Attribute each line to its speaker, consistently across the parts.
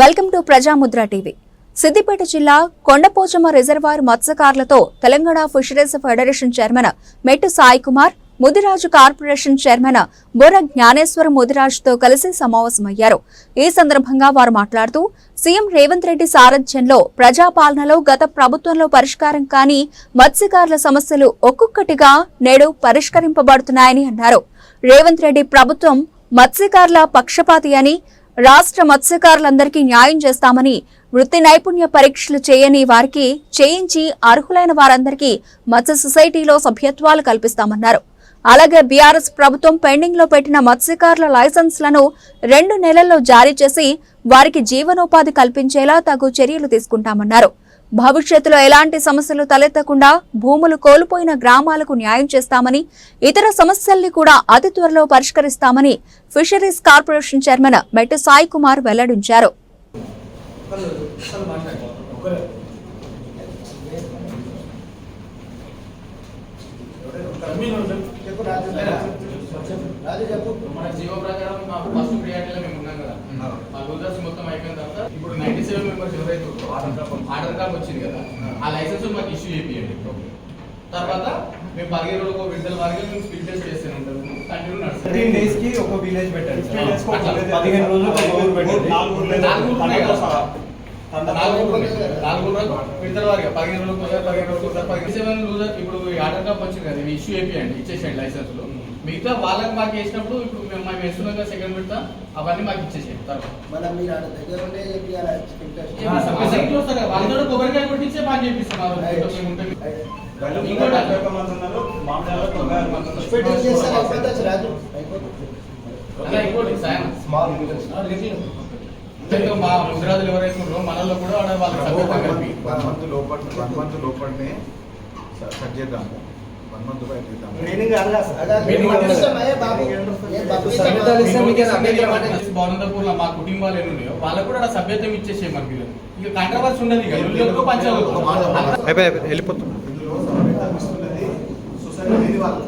Speaker 1: Welcome to Prajamudra TV. Siddipet జిల్లా Kondapochamma reservoir మత్స్యకారులతో Telangana fisheries federation chairman Mettu Sai Kumar Mudiraj corporation chairman Burra Gnaneshwar ముదిరాజుతో కలిసి సమావేశమయ్యారు. ఈ సందర్భంగా వారు మాట్లాడుతూ సీఎం రేవంత్ రెడ్డి సారథ్యంలో ప్రజాపాలనలో గత ప్రభుత్వంలో పరిష్కారం కాని మత్స్యకారుల సమస్యలు ఒక్కొక్కటిగా నేడు పరిష్కరింపబడుతున్నాయని అన్నారు. రేవంత్ రెడ్డి ప్రభుత్వం మత్స్యకారుల పక్షపాతి అని రాష్ట్ర మత్స్యకారులందరికీ న్యాయం చేస్తామని వృత్తి నైపుణ్య పరీక్షలు చేయని వారికి చేయించి అర్హులైన వారందరికీ మత్స్య సొసైటీలో సభ్యత్వాలు కల్పిస్తామన్నారు. అలాగే బీఆర్ఎస్ ప్రభుత్వం పెండింగ్లో పెట్టిన మత్స్యకారుల లైసెన్స్లను రెండు నెలల్లో జారీ చేసి వారికి జీవనోపాధి కల్పించేలా తగు చర్యలు తీసుకుంటామన్నారు. భవిష్యత్తులో ఎలాంటి సమస్యలు తలెత్తకుండా భూములు కోల్పోయిన గ్రామాలకు న్యాయం చేస్తామని ఇతర సమస్యల్ని కూడా అతి త్వరలో పరిష్కరిస్తామని fisheries corporation chairman Mettu Sai Kumar వెల్లడించారు.
Speaker 2: మన జీవో ప్రకారం మా ఫస్ట్ ప్రియారిటీలో మేము ఉన్నాం కదా మా రూజర్స్ మొత్తం అయిపోయిన తర్వాత ఇప్పుడు నైన్టీ సెవెన్ మెంబర్స్ ఎవరైతే ఆర్డర్ కార్డ్ వచ్చింది కదా ఆ లైసెన్స్ మాకు ఇష్యూ చేయండి తర్వాత మేము పదిహేను రోజులకు విడుదల వారికి మేము స్పీడ్ టెస్ట్ చేస్తూనే ఉంటాము కంటిన్యూ
Speaker 3: ఫిఫ్టీన్
Speaker 2: నడుస్తుంది
Speaker 3: డేస్కి ఒక విలేజ్ పెట్టండి
Speaker 2: Fifteen days కి ఒక village.
Speaker 3: పదిహేను రోజులకు ఒక పెట్టండి
Speaker 2: నాలుగు నాలుగు. నాలుగు విడుదల పదిహేను రోజులకు పదిహేను రోజులకు పదిహేను సెవెన్ లూజర్ కార్డ్ వచ్చింది కదా ఇవి ఇష్యూ చేయండి ఇచ్చేసేయండి లైసెన్స్లు మిగతా వాళ్ళకి మాకు వేసినప్పుడు ఇప్పుడు మేము మేము వేస్తున్నాం కదా సెకండ్ విడత అవన్నీ మాకు ఇచ్చేసేయండి తర్వాత. వాళ్ళతో కొబ్బరికాయ కొట్టించే మీకు. ఇంకోటి సాయం ఇంకా మా ముద్రాదులు ఎవరైతే ఉన్నారో మనలో కూడా ఆడ వాళ్ళ
Speaker 4: వన్ మంత్ లోపల వన్ మంత్ లోపలనే సెట్ చేద్దాము వన్ మంత్ బయట చేద్దాము
Speaker 3: ట్రైనింగ్ అడగా
Speaker 5: అదే
Speaker 2: మీరు
Speaker 5: మీకు ఇష్టమయ్యే బాబు. ఏ బాబు?
Speaker 3: సభ్యతలు ఇస్తే
Speaker 5: ఇష్టమా?
Speaker 3: మీకే సభ్యత
Speaker 2: బాగుందపూర్ మా కుటుంబాలు ఎన్ని ఉన్నాయో వాళ్ళకు కూడా సభ్యత్వం ఇచ్చేసే మనకి ఇక కాంట్రవర్సీ ఉండదు ఇక. ఇల్లు పంచాలు?
Speaker 4: అయిపోయి వెళ్ళిపోతాం. ఇందులో సభ్యత ఇస్తున్నది సొసైటీ లేని వాళ్ళు.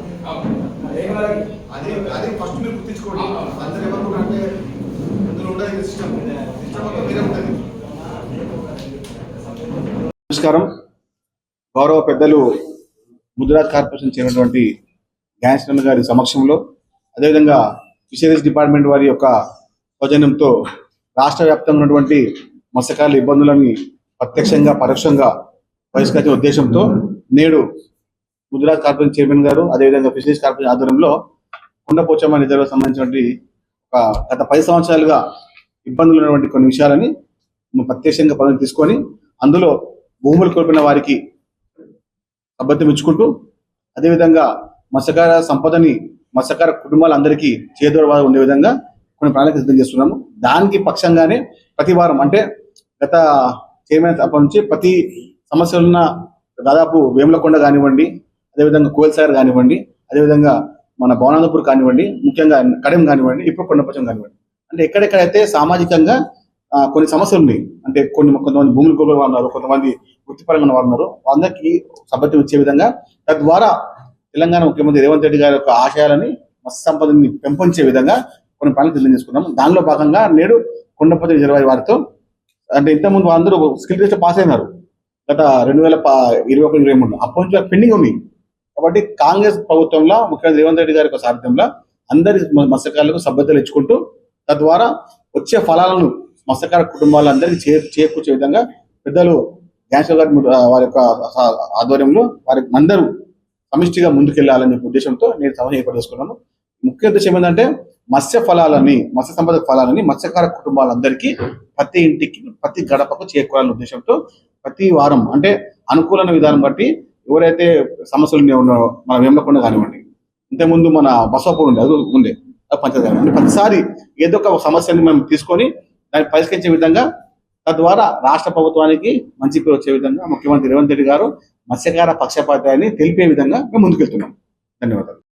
Speaker 4: అది అది ఫస్ట్ మీరు గుర్తించుకోండి. అందరు ఎవరు అంటే ఇందులో ఉండదు సిస్టమ్. సిస్టమ్ అంతా మీరే ఉంటుంది నమస్కారం. గౌరవ పెద్దలు ముద్రాజ్ కార్పొరేషన్ చేరినటువంటి గ్యాన్స్టన్ గారి సమక్షంలో అదేవిధంగా ఫిషరీస్ డిపార్ట్మెంట్ వారి యొక్క సౌజన్యంతో రాష్ట్ర వ్యాప్తంగా ఉన్నటువంటి మత్స్యకారుల ఇబ్బందులని ప్రత్యక్షంగా పరోక్షంగా బహిష్కరించే ఉద్దేశంతో నేడు ముద్రాజ్ కార్పొరేషన్ చైర్మన్ గారు అదేవిధంగా ఫిషరీస్ కార్పొరేషన్ ఆధ్వర్యంలో కుండపోచమ్మ రిజర్వ్ సంబంధించినటువంటి ఒక గత పది సంవత్సరాలుగా ఇబ్బందులు ఉన్నటువంటి కొన్ని విషయాలని ప్రత్యక్షంగా పనులు తీసుకొని అందులో భూములు కోల్పోయిన వారికి అబద్ధం ఇచ్చుకుంటూ అదేవిధంగా మత్స్యకార సంపదని మత్స్యకార కుటుంబాలందరికీ చేదోరవాద ఉండే విధంగా కొన్ని ప్రణాళిక సిద్ధం చేస్తున్నాము. దానికి పక్షంగానే ప్రతి వారం అంటే గత చైర్మన్ అప్పటి నుంచి ప్రతి సమస్యలున్న దాదాపు వేములకొండ కానివ్వండి అదేవిధంగా కోల్సాగర్ కానివ్వండి అదేవిధంగా మన భవనాందపూర్ కానివ్వండి ముఖ్యంగా కడెం కానివ్వండి ఇప్పుడు కొండపచం కానివ్వండి. అంటే ఎక్కడెక్కడైతే సామాజికంగా కొన్ని సమస్యలు ఉన్నాయి. అంటే కొన్ని కొంతమంది భూములు కోల్పోయిన వారు ఉన్నారు కొంతమంది వృత్తిపరంగా వారు ఉన్నారు. అందరికీ సభ్యత్వం ఇచ్చే విధంగా తద్వారా తెలంగాణ ముఖ్యమంత్రి రేవంత్ రెడ్డి గారి యొక్క ఆశయాలని మత్స్య సంపదని పెంపొంచే విధంగా కొన్ని పనులు సిద్ధం చేసుకున్నాం దానిలో భాగంగా నేడు కొండపతి రిజర్వాయర్ వారితో అంటే ఇంతకుముందు అందరూ స్కిల్ టెస్ట్ పాస్ అయినారు. గత రెండు వేల ఇరవై ఒకటి ఇరవై మూడు అప్పటి నుంచి పెండింగ్ ఉంది. కాబట్టి కాంగ్రెస్ ప్రభుత్వంలో ముఖ్యమంత్రి రేవంత్ రెడ్డి గారి యొక్క సారథ్యంలో అందరి మత్స్యకారులకు సభ్యతలు ఇచ్చుకుంటూ తద్వారా వచ్చే ఫలాలను మత్స్యకార కుటుంబాలందరికీ చే చేకూర్చే విధంగా పెద్దలు జ్ఞానేశ్వర గారి వారి యొక్క ఆధ్వర్యంలో వారి అందరూ సమిష్టిగా ముందుకెళ్ళాలనే ఉద్దేశంతో నేను సభ ఏర్పాటు చేసుకున్నాను. ముఖ్య ఉద్దేశం ఏంటంటే మత్స్య ఫలాలని మత్స్య సంపద ఫలాలని మత్స్యకార కుటుంబాలందరికీ ప్రతి ఇంటికి ప్రతి గడపకు చేకూరాలనే ఉద్దేశంతో ప్రతి వారం అంటే అనుకూలమైన విధానం బట్టి ఎవరైతే సమస్యలు ఉన్నారో మనం వెంబకుండా కానివ్వండి ఇంతకుముందు మన బసవపూర్ ఉండే అది ఉండే అది ప్రతిసారి ఏదో ఒక సమస్యని మేము తీసుకొని దాన్ని పరిష్కరించే విధంగా తద్వారా రాష్ట్ర ప్రభుత్వానికి మంచి పేరు వచ్చే విధంగా ముఖ్యమంత్రి రేవంత్ రెడ్డి గారు మత్స్యకార పక్షపాతాన్ని తెలిపే విధంగా మేము ముందుకెళ్తున్నాం. ధన్యవాదాలు.